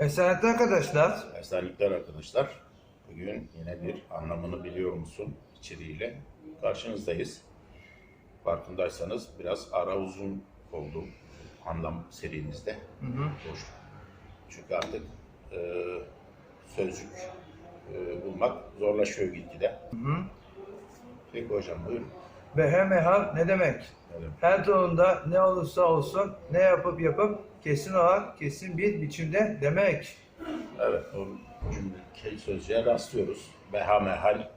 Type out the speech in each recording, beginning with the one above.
Esenlikler arkadaşlar. Esenlikler arkadaşlar. Bugün yine bir anlamını biliyor musun içeriğiyle karşınızdayız. Farkındaysanız biraz ara uzun oldu anlam serimizde. Hı hı. Boş. Çünkü artık e, sözcük e, bulmak zorlaşıyor gitgide. Hı hı. Peki hocam buyurun. Behemehal ne demek? Her durumda ne olursa olsun ne yapıp yapıp kesin olarak kesin bir biçimde demek. Evet, o cümle sözcüğe rastlıyoruz. Behamehal,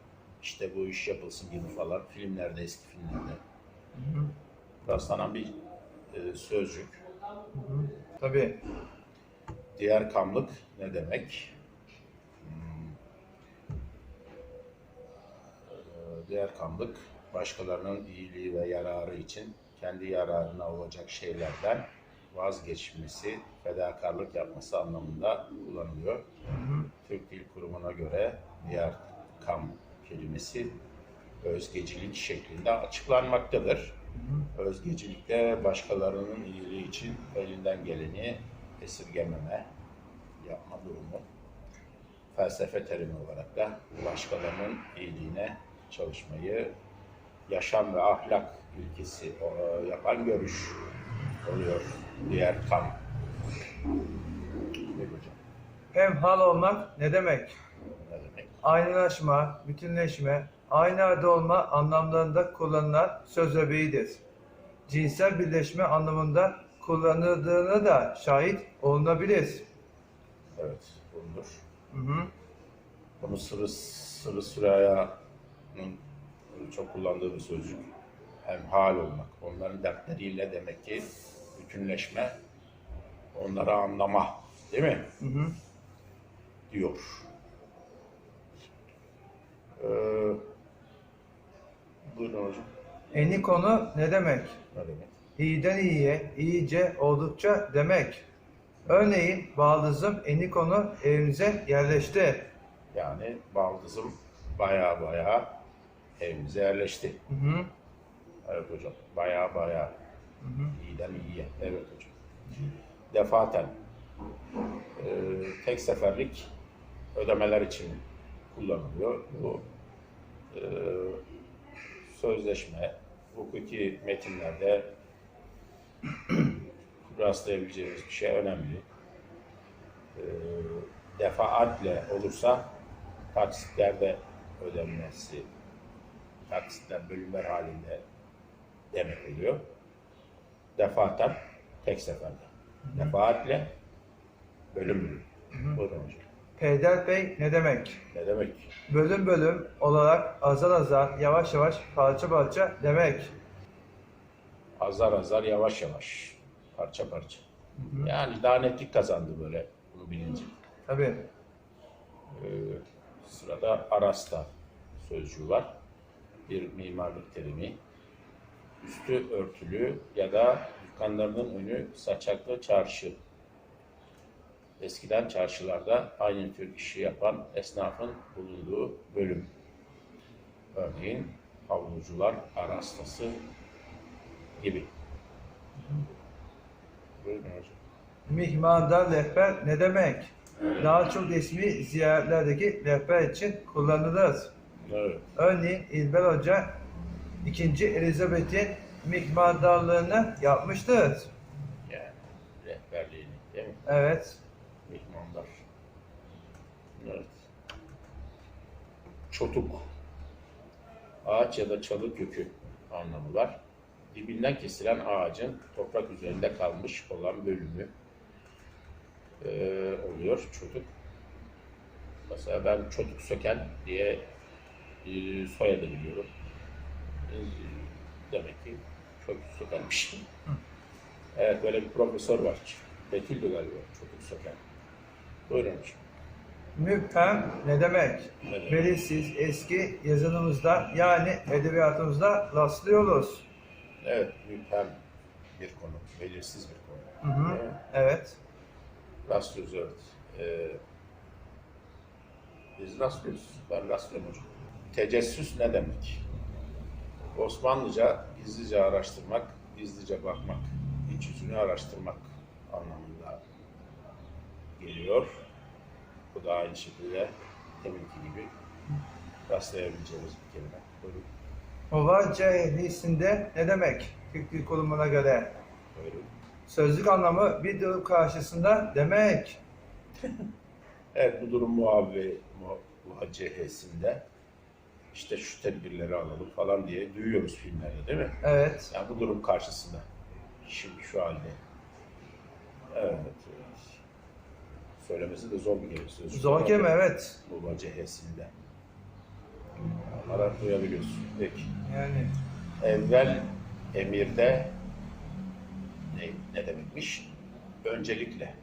işte bu iş yapılsın gibi falan filmlerde, eski filmlerde Hı hı. rastlanan bir e, sözcük. Hı hı. Tabii. Diğer kamlık ne demek? Hmm. Ee, Diğer kamlık başkalarının iyiliği ve yararı için kendi yararına olacak şeylerden vazgeçmesi, fedakarlık yapması anlamında kullanılıyor. Türk Dil Kurumu'na göre diğer kam kelimesi özgecilik şeklinde açıklanmaktadır. Özgecilikte başkalarının iyiliği için elinden geleni esirgememe, yapma durumu. Felsefe terimi olarak da başkalarının iyiliğine çalışmayı yaşam ve ahlak ilkesi o- yapan görüş oluyor diğer hocam? Hemhal olmak ne demek? Ne demek? Aynılaşma, bütünleşme, aynı halde olma anlamlarında kullanılan söz öbeğidir. Cinsel birleşme anlamında kullanıldığına da şahit olunabilir. Evet, bulunur. Hı hı. Bunu Sırrı, Sırrı Süreyya'nın çok kullandığı bir sözcük. Hem hal olmak. Onların dertleriyle demek ki bütünleşme, onları anlama. Değil mi? Hı hı. Diyor. Ee, buyurun hocam. Eni konu ne demek? Ne demek? İyiden iyiye, iyice, oldukça demek. Örneğin baldızım eni konu evimize yerleşti. Yani baldızım baya baya evimize yerleşti. Hı hı. Evet hocam. Baya baya Hı hı. İyiden iyiye. Evet hocam. Defaten. Ee, tek seferlik ödemeler için kullanılıyor. Bu e, sözleşme, hukuki metinlerde rastlayabileceğimiz bir şey önemli. Ee, defaatle olursa taksitlerde ödenmesi, taksitler bölümler halinde demek oluyor defaten tek seferde. Defaatle bölüm bölüm. Buyurun hocam. Peyderpey ne demek? Ne demek? Bölüm bölüm olarak azar azar, yavaş yavaş, parça parça demek. Azar azar yavaş yavaş. Parça parça. Hı hı. Yani daha netlik kazandı böyle bunu bilince. Tabii. Ee, sırada arasta sözcüğü var. Bir mimarlık terimi. Üstü örtülü ya da dükkanlarının önü saçaklı çarşı. Eskiden çarşılarda aynı tür işi yapan esnafın bulunduğu bölüm. Örneğin havlucular arastası gibi. Buyurun hocam. Mihmandar rehber ne demek? Daha çok resmi ziyaretlerdeki rehber için kullanılır. Evet. Örneğin İlber Hoca 2. Elizabeth'in mihmandarlığını yapmıştır. Yani rehberliğini değil mi? Evet. Mihmandar. Evet. Çotuk. Ağaç ya da çalı kökü anlamı var. Dibinden kesilen ağacın toprak üzerinde kalmış olan bölümü eee, oluyor çotuk. Mesela ben çotuk söken diye eee, soyadı biliyorum. Eee, Demek ki çotuk sökenmiş. Evet böyle bir profesör var. Betül'dü galiba çotuk söken. Buyurun. Müphem ne demek? Demek? Belirsiz eski yazınımızda yani edebiyatımızda rastlıyoruz. Evet, müphem bir konu, belirsiz bir konu. Hı hı. Evet, Evet. Rastlıyoruz, evet. Ee, biz rastlıyoruz, ben rastlıyorum hocam. Tecessüs ne demek? Osmanlıca gizlice araştırmak, gizlice bakmak, iç yüzünü araştırmak anlamında geliyor. Bu da aynı şekilde deminki gibi rastlayabileceğimiz bir kelime. Buyurun. Muvacehisinde ne demek? Türk Dil Kurumu'na göre. Buyurun. Sözlük anlamı bir durum karşısında demek. Evet bu durum muhabbe, mu- muhacehesinde işte şu tedbirleri alalım falan diye duyuyoruz filmlerde değil mi? Evet. Yani bu durum karşısında. Şimdi şu halde. Evet. evet. Söylemesi de zor bir kelime. Zor kelime evet. Muhacehesinde. Onlara duyabiliyoruz. Peki. Yani Evvel emirde ne, ne demekmiş? Öncelikle,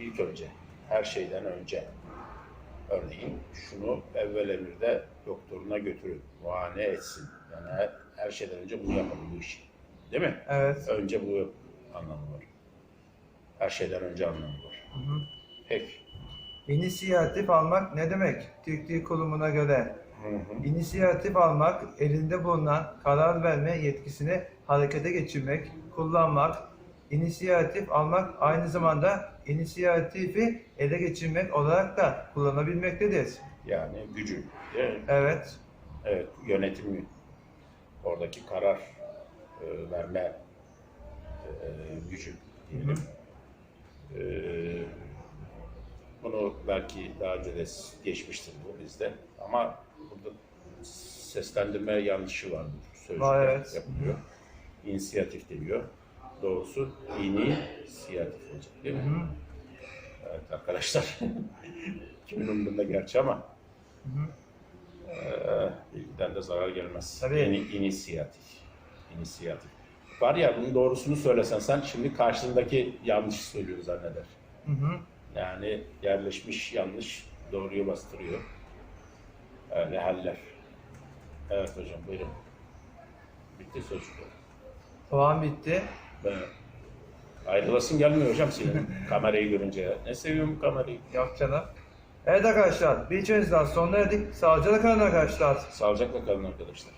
ilk önce, her şeyden önce. Örneğin şunu evvel emirde doktoruna götürün, muayene etsin. Yani her, her şeyden önce bunu yapalım bu işi. Değil mi? evet. Önce bu anlamı var. Her şeyden önce anlamı var. Hı hı. Peki. İnisiyatif almak ne demek? Türk Dil Kurumu'na göre. Hı hı. İnisiyatif almak, elinde bulunan karar verme yetkisini harekete geçirmek, kullanmak. İnisiyatif almak aynı zamanda inisiyatifi ele geçirmek olarak da kullanabilmektedir. Yani gücü. Değil mi? Evet. Evet, yönetim oradaki karar e, verme e, gücü diyelim. E, bunu belki daha önce de geçmiştir bu bizde ama burada seslendirme yanlışı var Var, evet. yapılıyor. İnisiyatif deniyor. Doğrusu inisiyatif olacak değil mi? Hı. Evet arkadaşlar. Kimin umurunda gerçi ama Hı hı. ee, bilgiden de zarar gelmez. Tabii. İni, inisiyatif. İnisiyatif. Var ya bunun doğrusunu söylesen sen şimdi karşındaki yanlış söylüyor zanneder. Hı hı. Yani yerleşmiş yanlış doğruyu bastırıyor. Öyle haller. Evet hocam buyurun. Bitti sözcükler. O an bitti. Ben ayrılasın gelmiyor hocam senin kamerayı görünce. ya. Ne seviyorum bu kamerayı. Yok canım. Evet arkadaşlar, bir içerizden sonra erdik. Sağlıcakla kalın arkadaşlar. Sağlıcakla kalın arkadaşlar.